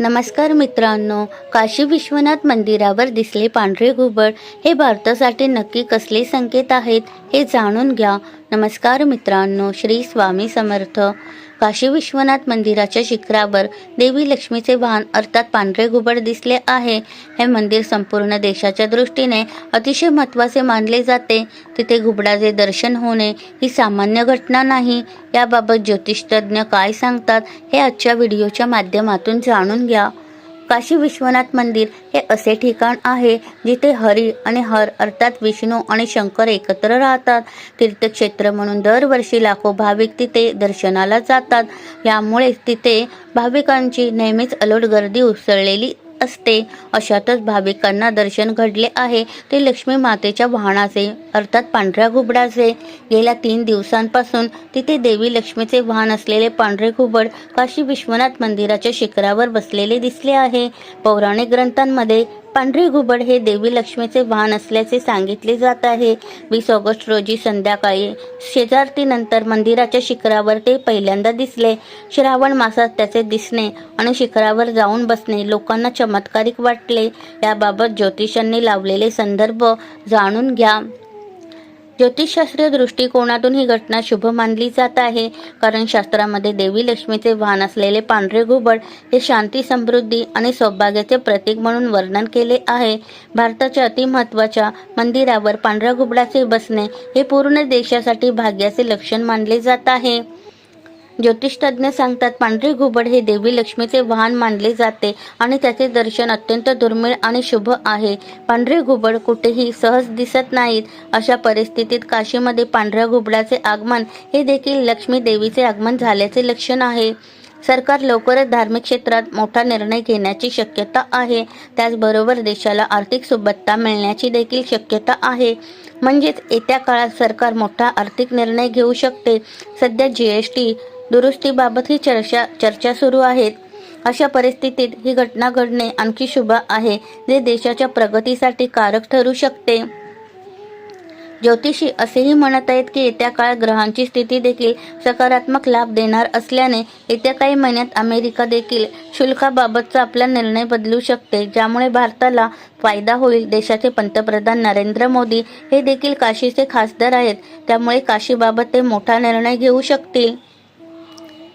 नमस्कार मित्रांनो काशी विश्वनाथ मंदिरावर दिसले पांढरे घुबड हे भारतासाठी नक्की कसले संकेत आहेत हे जाणून घ्या. नमस्कार मित्रांनो श्री स्वामी समर्थ. काशी विश्वनाथ मंदिराच्या शिखरावर देवी लक्ष्मीचे वाहन अर्थात पांढरे घुबड दिसले आहे. हे मंदिर संपूर्ण देशाच्या दृष्टीने अतिशय महत्त्वाचे मानले जाते. तिथे घुबडाचे दर्शन होणे ही सामान्य घटना नाही. याबाबत ज्योतिषतज्ञ काय सांगतात हे आजच्या व्हिडिओच्या माध्यमातून जाणून घ्या. काशी विश्वनाथ मंदिर हे असे ठिकाण आहे जिथे हरी आणि हर अर्थात विष्णू आणि शंकर एकत्र राहतात. तीर्थक्षेत्र म्हणून दरवर्षी लाखो भाविक तिथे दर्शनाला जातात. यामुळे तिथे भाविकांची नेहमीच अलोट गर्दी उसळलेली असते. अशातच भाविकांना दर्शन घडले आहे. ते लक्ष्मी मातेच्या वाहनाचे अर्थात पांढऱ्या घुबडाचे. गेल्या तीन दिवसांपासून तिथे देवी लक्ष्मीचे वाहन असलेले पांढरे घुबड काशी विश्वनाथ मंदिराच्या शिखरावर बसलेले दिसले आहे. पौराणिक ग्रंथांमध्ये पांढरे घुबड हे देवी लक्ष्मीचे वाहन असल्याचे सांगितले जात आहे. वीस ऑगस्ट रोजी संध्याकाळी शेजारतीनंतर मंदिराच्या शिखरावर ते पहिल्यांदा दिसले. श्रावण मासात त्याचे दिसणे आणि शिखरावर जाऊन बसणे लोकांना चमत्कारिक वाटले. याबाबत ज्योतिषांनी लावलेले संदर्भ जाणून घ्या. ज्योतिषशास्त्रीय दृष्टिकोनातून ही घटना शुभ मानली जात आहे. कारण शास्त्रामध्ये देवी लक्ष्मीचे वाहन असलेले पांढरे घुबड हे शांती समृद्धी आणि सौभाग्याचे प्रतीक म्हणून वर्णन केले आहे. भारताच्या अतिमहत्वाच्या मंदिरावर पांढऱ्या घुबडाचे बसणे हे पूर्ण देशासाठी भाग्याचे लक्षण मानले जात आहे. ज्योतिषतज्ञ सांगतात पांढरे घुबड हे देवी लक्ष्मीचे वाहन मानले जाते आणि त्याचे दर्शन अत्यंत दुर्मिळ आणि शुभ आहे. पांढरे घुबड कुठेही सहज दिसत नाहीत. अशा परिस्थितीत काशीमध्ये पांढऱ्या घुबडाचे आगमन हे देखील लक्ष्मी देवीचे आगमन झाल्याचे लक्षण आहे. सरकार लवकरच धार्मिक क्षेत्रात मोठा निर्णय घेण्याची शक्यता आहे. त्याचबरोबर देशाला आर्थिक सुबत्ता मिळण्याची देखील शक्यता आहे. म्हणजेच येत्या काळात सरकार मोठा आर्थिक निर्णय घेऊ शकते. सध्या जी एस टी दुरुस्तीबाबत ही चर्चा चर्चा सुरू आहेत. अशा परिस्थितीत ही घटना घडणे आणखी शुभ आहे जे देशाच्या प्रगतीसाठी कारक ठरू शकते. ज्योतिषी असेही म्हणत आहेत की येत्या काळात ग्रहांची स्थिती देखील सकारात्मक लाभ देणार असल्याने येत्या काही महिन्यात अमेरिका देखील शुल्काबाबतचा आपला निर्णय बदलू शकते ज्यामुळे भारताला फायदा होईल. देशाचे पंतप्रधान नरेंद्र मोदी हे देखील काशीचे खासदार आहेत त्यामुळे काशीबाबत ते मोठा निर्णय घेऊ शकतील.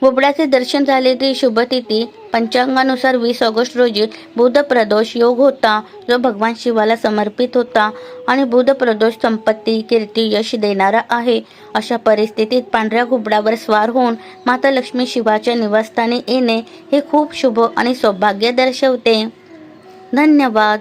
बुबड्याचे दर्शन झाले ती शुभतिथी. पंचांगानुसार वीस ऑगस्ट रोजी बुध प्रदोष योग होता. जो भगवान शिवाला समर्पित होता आणि बुध प्रदोष संपत्ती कीर्ती यश देणारा आहे. अशा परिस्थितीत पांढऱ्या घुबडावर स्वार होऊन माता लक्ष्मी शिवाच्या निवासस्थानी येणे हे खूप शुभ आणि सौभाग्य दर्शवते. धन्यवाद.